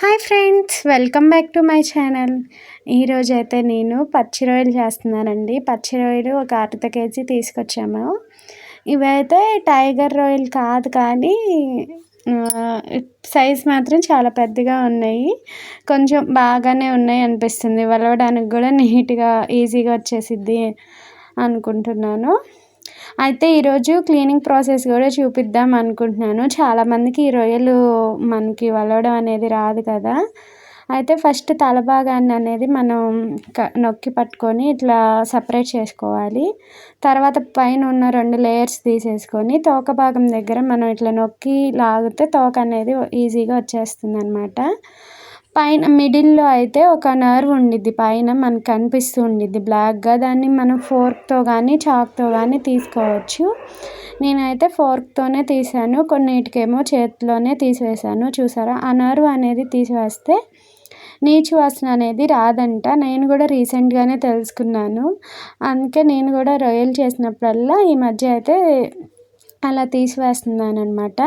Hi friends welcome back to my channel. ఈరోజు అయితే నేను పచ్చి రొయ్యలు చేస్తున్నానండి. పచ్చి రొయ్యలు ఒక అర్ధ కేజీ తీసుకొచ్చాము. ఇవైతే టైగర్ రొయ్యలు కాదు కానీ సైజ్ మాత్రం చాలా పెద్దగా ఉన్నాయి. కొంచెం బాగానే ఉన్నాయి అనిపిస్తుంది. వలవడానికి కూడా నీట్గా ఈజీగా వచ్చేసిద్ది అనుకుంటున్నాను. అయితే ఈరోజు క్లీనింగ్ ప్రాసెస్ కూడా చూపిద్దాం అనుకుంటున్నాను. చాలామందికి ఈ రొయ్యలు మనకి వలవడం అనేది రాదు కదా. అయితే ఫస్ట్ తల భాగాన్ని అనేది మనం నొక్కి పట్టుకొని ఇట్లా సపరేట్ చేసుకోవాలి. తర్వాత పైన ఉన్న రెండు లేయర్స్ తీసేసుకొని తోక భాగం దగ్గర మనం ఇట్లా నొక్కి లాగితే తోక అనేది ఈజీగా వచ్చేస్తుంది అనమాట పైన మిడిల్లో అయితే ఒక నర్వ్ ఉండిద్ది. పైన మనకు కనిపిస్తూ ఉండిద్ది. బ్లాక్గా దాన్ని మనం ఫోర్క్తో కానీ చాక్తో కానీ తీసుకోవచ్చు. నేనైతే ఫోర్క్తోనే తీసాను. కొన్నిటికేమో చేతిలోనే తీసివేసాను చూసారా? ఆ నర్వ్ అనేది తీసివేస్తే నీచు వాసన అనేది రాదంట. నేను కూడా రీసెంట్గానే తెలుసుకున్నాను. అందుకే నేను కూడా రొయ్యలు చేసినప్పుడల్లా ఈ మధ్య అయితే అలా తీసివేస్తున్నాను అనమాట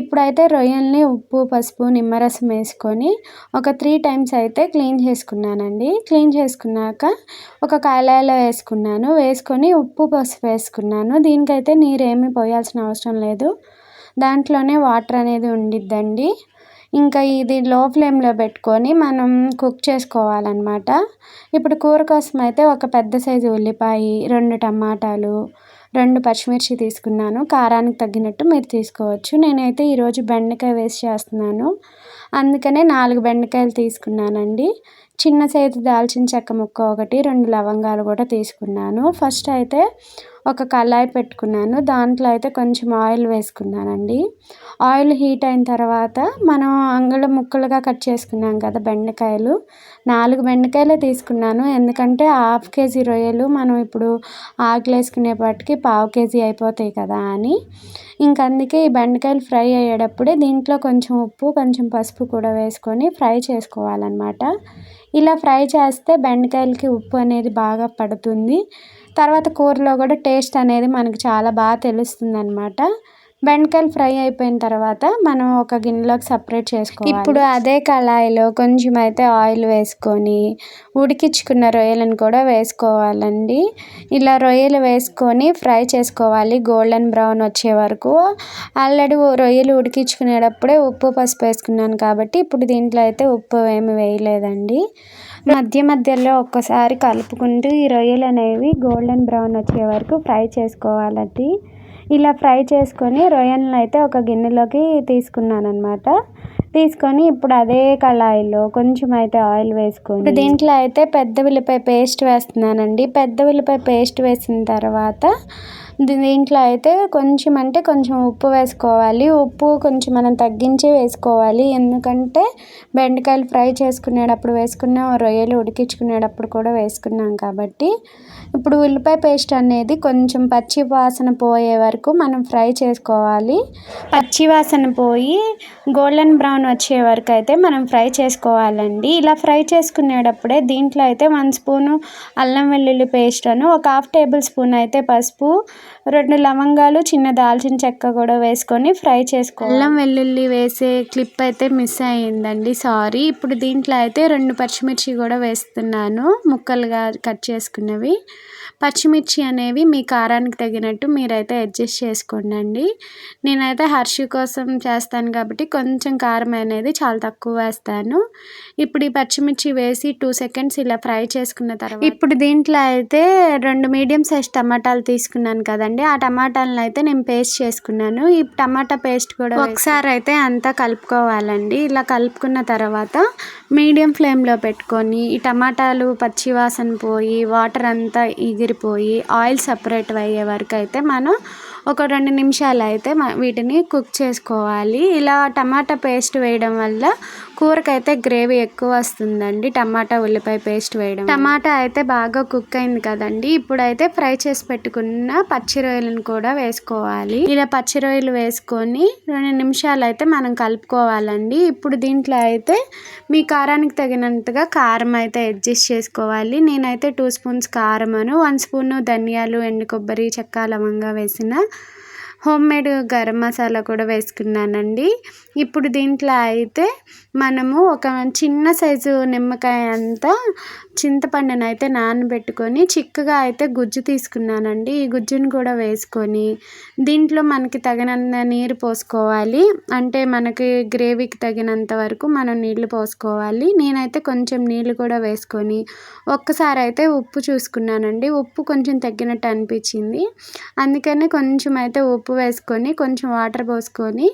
ఇప్పుడైతే రొయ్యల్ని ఉప్పు పసుపు నిమ్మరసం వేసుకొని ఒక త్రీ టైమ్స్ అయితే క్లీన్ చేసుకున్నానండి. క్లీన్ చేసుకున్నాక ఒక కాయలలో వేసుకున్నాను. వేసుకొని ఉప్పు పసుపు వేసుకున్నాను. దీనికైతే నీరు ఏమీ పోయాల్సిన అవసరం లేదు. దాంట్లోనే వాటర్ అనేది ఉండిద్దండి. ఇంకా ఇది లో ఫ్లేమ్లో పెట్టుకొని మనం కుక్ చేసుకోవాలన్నమాట. ఇప్పుడు కూర కోసం అయితే ఒక పెద్ద సైజు ఉల్లిపాయ రెండు టమాటాలు రెండు పచ్చిమిర్చి తీసుకున్నాను. కారానికి తగ్గినట్టు మీరు తీసుకోవచ్చు. నేనైతే ఈరోజు బెండకాయ వేసి చేస్తున్నాను. అందుకనే నాలుగు బెండకాయలు తీసుకున్నానండి. చిన్న సైజు దాల్చిన చెక్క ముక్క ఒకటి రెండు లవంగాలు కూడా తీసుకున్నాను. ఫస్ట్ అయితే ఒక కళాయి పెట్టుకున్నాను. దాంట్లో అయితే కొంచెం ఆయిల్ వేసుకున్నానండి. ఆయిల్ హీట్ అయిన తర్వాత మనం అంగుళం ముక్కలుగా కట్ చేసుకున్నాం కదా బెండకాయలు. నాలుగు బెండకాయలే తీసుకున్నాను. ఎందుకంటే హాఫ్ కేజీ రొయ్యలు మనం ఇప్పుడు ఆకులు పావు కేజీ అయిపోతాయి కదా అని. ఇంక అందుకే ఈ బెండకాయలు ఫ్రై అయ్యేటప్పుడే దీంట్లో కొంచెం ఉప్పు కొంచెం పసుపు కూడా వేసుకొని ఫ్రై చేసుకోవాలన్నమాట. ఇలా ఫ్రై చేస్తే బెండకాయలకి ఉప్పు అనేది బాగా పడుతుంది. తర్వాత కూరలో కూడా టేస్ట్ అనేది మనకు చాలా బాగా తెలుస్తుంది అనమాట బెండకాయలు ఫ్రై అయిపోయిన తర్వాత మనం ఒక గిన్నెలోకి సపరేట్ చేసుకోవాలి. ఇప్పుడు అదే కళాయిలో కొంచెం అయితే ఆయిల్ వేసుకొని ఉడికించుకున్న రొయ్యలను కూడా వేసుకోవాలండి. ఇలా రొయ్యలు వేసుకొని ఫ్రై చేసుకోవాలి. గోల్డెన్ బ్రౌన్ వచ్చే వరకు ఆల్రెడీ రొయ్యలు ఉడికించుకునేటప్పుడే ఉప్పు పసుపు వేసుకున్నాను కాబట్టి ఇప్పుడు దీంట్లో అయితే ఉప్పు ఏమి వేయలేదండి. మధ్య మధ్యలో ఒక్కసారి కలుపుకుంటూ ఈ రొయ్యలు అనేవి గోల్డెన్ బ్రౌన్ వచ్చే వరకు ఫ్రై చేసుకోవాలండి. ఇలా ఫ్రై చేసుకొని రొయ్యలను అయితే ఒక గిన్నెలోకి తీసుకున్నాను అనమాట తీసుకొని ఇప్పుడు అదే కళాయిలో కొంచెం అయితే ఆయిల్ వేసుకొని దీంట్లో అయితే పెద్ద ఉల్లిపాయ పేస్ట్ వేస్తున్నానండి. పెద్ద ఉల్లిపాయ పేస్ట్ వేసిన తర్వాత దీంట్లో అయితే కొంచెం అంటే కొంచెం ఉప్పు వేసుకోవాలి. ఉప్పు కొంచెం మనం తగ్గించి వేసుకోవాలి. ఎందుకంటే బెండకాయలు ఫ్రై చేసుకునేటప్పుడు వేసుకున్నాం రొయ్యలు ఉడికించుకునేటప్పుడు కూడా వేసుకున్నాం కాబట్టి. ఇప్పుడు ఉల్లిపాయ పేస్ట్ అనేది కొంచెం పచ్చి వాసన పోయే వరకు మనం ఫ్రై చేసుకోవాలి. పచ్చి వాసన పోయి గోల్డెన్ బ్రౌన్ వచ్చే వరకు అయితే మనం ఫ్రై చేసుకోవాలండి. ఇలా ఫ్రై చేసుకునేటప్పుడే దీంట్లో అయితే వన్ స్పూను అల్లం వెల్లుల్లి పేస్ట్ అను ఒక హాఫ్ టేబుల్ స్పూన్ అయితే పసుపు రెండు లవంగాలు చిన్న దాల్చిన చెక్క కూడా వేసుకొని ఫ్రై చేసుకో అల్లం వెల్లుల్లి వేసే క్లిప్ అయితే మిస్ అయ్యిందండి సారీ. ఇప్పుడు దీంట్లో అయితే రెండు పచ్చిమిర్చి కూడా వేస్తున్నాను ముక్కలుగా కట్ చేసుకున్నవి. పచ్చిమిర్చి అనేవి మీ కారానికి తగినట్టు మీరైతే అడ్జస్ట్ చేసుకోండి నేనైతే హర్షి కోసం చేస్తాను కాబట్టి కొంచెం కారం అనేది చాలా తక్కువ వేస్తాను. ఇప్పుడు ఈ పచ్చిమిర్చి వేసి టూ సెకండ్స్ ఇలా ఫ్రై చేసుకున్న తర్వాత ఇప్పుడు దీంట్లో అయితే రెండు మీడియం సైజ్ టమాటాలు తీసుకున్నాను కదండి ఆ టమాటాలను అయితే నేను పేస్ట్ చేసుకున్నాను. ఈ టమాటా పేస్ట్ కూడా ఒకసారి అయితే అంతా కలుపుకోవాలండి. ఇలా కలుపుకున్న తర్వాత మీడియం ఫ్లేమ్లో పెట్టుకొని ఈ టమాటాలు పచ్చివాసన పోయి వాటర్ అంతా ఎగిరిపోయి ఆయిల్ సపరేట్ అయ్యే వరకు అయితే మనం ఒక రెండు నిమిషాలు అయితే వీటిని కుక్ చేసుకోవాలి. ఇలా టమాటా పేస్ట్ వేయడం వల్ల కూరకైతే గ్రేవీ ఎక్కువ వస్తుందండి. టమాటా ఉల్లిపాయ పేస్ట్ వేయడం. టమాటా అయితే బాగా కుక్ అయింది కదండి. ఇప్పుడైతే ఫ్రై చేసి పెట్టుకున్న పచ్చి రొయ్యలను కూడా వేసుకోవాలి. ఇలా పచ్చి రొయ్యలు వేసుకొని రెండు నిమిషాలు అయితే మనం కలుపుకోవాలండి. ఇప్పుడు దీంట్లో అయితే మీ కారానికి తగినంతగా కారం అయితే అడ్జస్ట్ చేసుకోవాలి. నేనైతే టూ స్పూన్స్ కారం అను వన్ స్పూన్ ధనియాలు ఎండు కొబ్బరి చెక్క లవంగా వేసిన హోమ్ మేడ్ గరం మసాలా కూడా వేసుకున్నానండి. ఇప్పుడు దీంట్లో అయితే మనము ఒక చిన్న సైజు నిమ్మకాయ అంతా చింతపండును అయితే నానబెట్టుకొని చిక్కగా అయితే గుజ్జు తీసుకున్నానండి. ఈ గుజ్జును కూడా వేసుకొని దీంట్లో మనకి తగినంత నీరు పోసుకోవాలి. అంటే మనకి గ్రేవీకి తగినంత వరకు మనం నీళ్ళు పోసుకోవాలి. నేనైతే కొంచెం నీళ్ళు కూడా వేసుకొని ఒక్కసారి అయితే ఉప్పు చూసుకున్నానండి. ఉప్పు కొంచెం తగ్గినట్టు అనిపించింది. అందుకనే కొంచెం అయితే ఉప్పు వేసుకొని కొంచెం వాటర్ పోసుకొని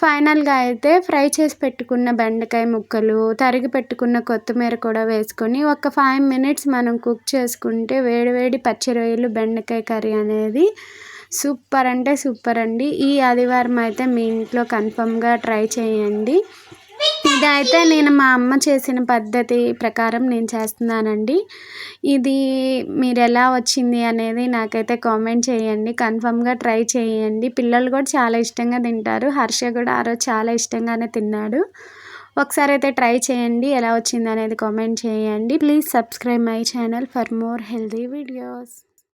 ఫైనల్గా అయితే ఫ్రై చేసి పెట్టుకున్న బెండకాయ ముక్కలు తరిగి పెట్టుకున్న కొత్తిమీర కూడా వేసుకొని ఒక ఫైవ్ మినిట్స్ మనం కుక్ చేసుకుంటే వేడివేడి పచ్చి రొయ్యలు బెండకాయ కర్రీ అనేది సూపర్ అంటే సూపర్ అండి. ఈ ఆదివారం అయితే మీ ఇంట్లో కన్ఫర్మ్గా ట్రై చేయండి. ఇదైతే నేను మా అమ్మ చేసిన పద్ధతి ప్రకారం నేను చేస్తున్నానండి. ఇది మీరు ఎలా వచ్చింది అనేది నాకైతే కామెంట్ చేయండి. కన్ఫామ్గా ట్రై చేయండి. పిల్లలు కూడా చాలా ఇష్టంగా తింటారు. హర్ష కూడా ఆ రోజు చాలా ఇష్టంగానే తిన్నాడు. ఒకసారి అయితే ట్రై చేయండి. ఎలా వచ్చింది అనేది కామెంట్ చేయండి. Please subscribe my channel for more healthy videos.